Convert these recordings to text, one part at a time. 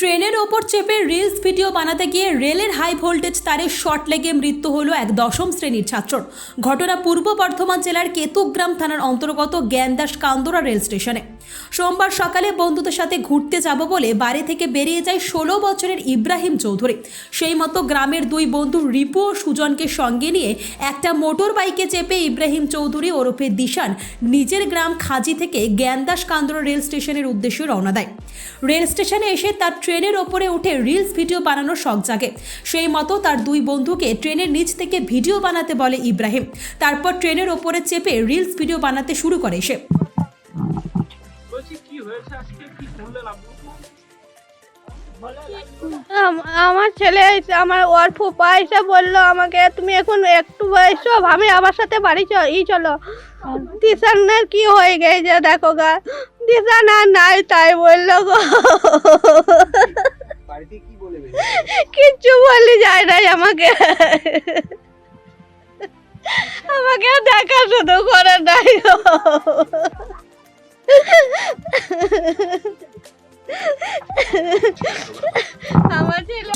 ট্রেনের ওপর চেপে রিলস ভিডিও বানাতে গিয়ে রেলের হাই ভোল্টেজ তারে শর্ট লেগে মৃত্যু হলো এক দশম শ্রেণির ছাত্রর। ঘটনা পূর্ব বর্ধমান জেলার কেতুগ্রাম থানার অন্তর্গত জ্ঞানদাস কান্দোরা রেল স্টেশনে। সোমবার সকালে বন্ধুদের সাথে ঘুরতে যাব বলে বাড়ি থেকে বেরিয়ে যায় ষোলো বছরের ইব্রাহিম চৌধুরী। সেই মতো গ্রামের দুই বন্ধু রিপু ও সুজনকে সঙ্গে নিয়ে একটা মোটর বাইকে চেপে ইব্রাহিম চৌধুরী ওরফে দিশান নিজের গ্রাম খাজি থেকে জ্ঞানদাস কান্দোরা রেল স্টেশনের উদ্দেশ্যে রওনা দেয়। রেল স্টেশনে এসে তার ট্রেনের ওপরে উঠে রিলস ভিডিও বানানোর শখ জাগে। সেই মতো তার দুই বন্ধুকে ট্রেনের নিচ থেকে ভিডিও বানাতে বলে ইব্রাহিম। তারপর ট্রেনের ওপরে চেপে রিলস ভিডিও বানাতে শুরু করে সে। বলছি কি হয়েছে আজকে? কি করলেন আপনি আম- আমার ছেলে আমার ওর ফুপা এসে বলল আমাকে তুমি এখন একটু এসো আমি আমার সাথে বাড়ি চ- ই চলো। দিশানের কি হয়ে গেছে দেখো গা। দিশান নাই তাই বলল গো? কিচ্ছু বলি যায় নাই আমাকে। আমাকে দেখা শুধু করে নাই গো।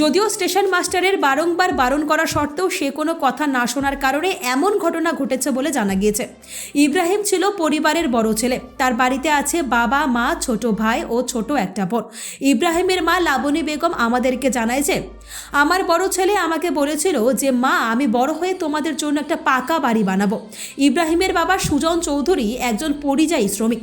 যদিও স্টেশন মাস্টারের বারংবার বারণ করা সত্ত্বেও সে কোনো কথা না শোনার কারণে এমন ঘটনা ঘটেছে বলে জানা গিয়েছে। ইব্রাহিম ছিল পরিবারের বড় ছেলে। তার বাড়িতে আছে বাবা, মা, ছোট ভাই ও ছোট একটা বোন। ইব্রাহিমের মা লাবণী বেগম আমাদেরকে জানায় যে, আমার বড় ছেলে আমাকে বলেছিল যে, মা, আমি বড় হয়ে তোমাদের জন্য একটা পাকা বাড়ি বানাবো। ইব্রাহিমের বাবা সুজন চৌধুরী একজন পরিযায়ী শ্রমিক।